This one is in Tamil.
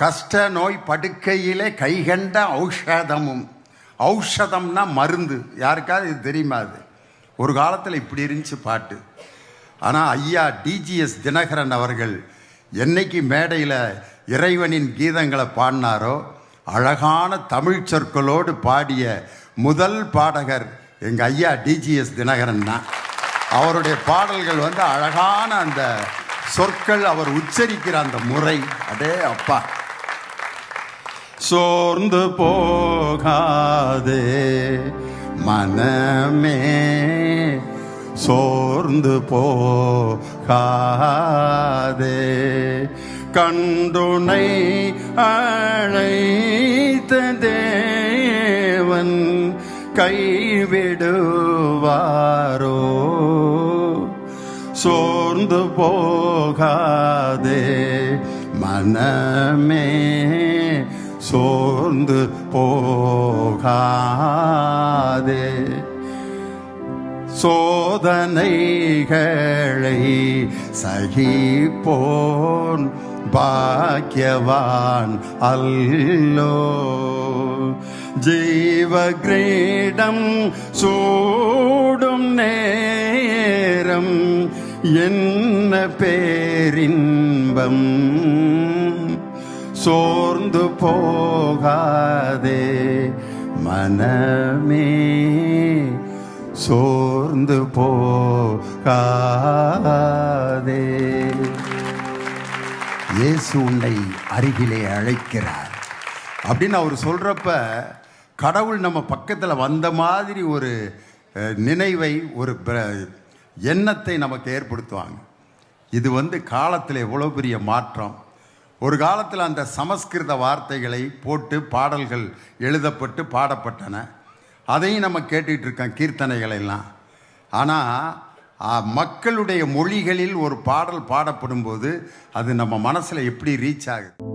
கஷ்ட நோய் படுக்கையிலே கைகண்ட ஔஷதமும். ஔஷதம்னா மருந்து. யாருக்காவது இது தெரியுமா அது? ஒரு காலத்தில் இப்படி இருந்துச்சு பாட்டு. ஆனால் ஐயா டிஜிஎஸ் தினகரன் அவர்கள் என்னைக்கு மேடையில் இறைவனின் கீதங்களை பாடினாரோ அழகான தமிழ் சொற்களோடு பாடிய முதல் பாடகர் எங்கள் ஐயா டிஜிஎஸ் தினகரன் தான். அவருடைய பாடல்கள் வந்து அழகான அந்த சொற்கள் அவர் உச்சரிக்கிற அந்த முறை. அடே அப்பா. சோர்ந்து போகாதே மனமே. சோர்ந்து போகாதே. கண்டுனை அழைத்த தேவன் கைவிடுவாரோ. சோர்ந்து போகாதே மனமே. சோர்ந்து போகாதே. சோதனைகளை சகிப்போன் பாக்கியவான் அல்லோ. ஜீவ கிரீடம் சூடும் நேரம் என்ன பேரின்பம்? சோர்ந்து போகாதே மனமே. சோர்ந்து போகாதே. இயேசு உன்னை அருகிலே அழைக்கிறார். அப்படின்னு அவர் சொல்கிறப்ப கடவுள் நம்ம பக்கத்தில் வந்த மாதிரி ஒரு நினைவை ஒரு பிர- எண்ணத்தை நமக்கு ஏற்படுத்துவாங்க. இது வந்து காலத்தில் எவ்வளோ பெரிய மாற்றம். ஒரு காலத்தில் அந்த சமஸ்கிருத வார்த்தைகளை போட்டு பாடல்கள் எழுதப்பட்டு பாடப்பட்டன. அதையும் நம்ம கேட்டுக்கிட்டு இருக்கோம் கீர்த்தனைகள் எல்லாம். ஆனால் மக்களுடைய மொழிகளில் ஒரு பாடல் பாடப்படும் போது அது நம்ம மனசில் எப்படி ரீச் ஆகுது?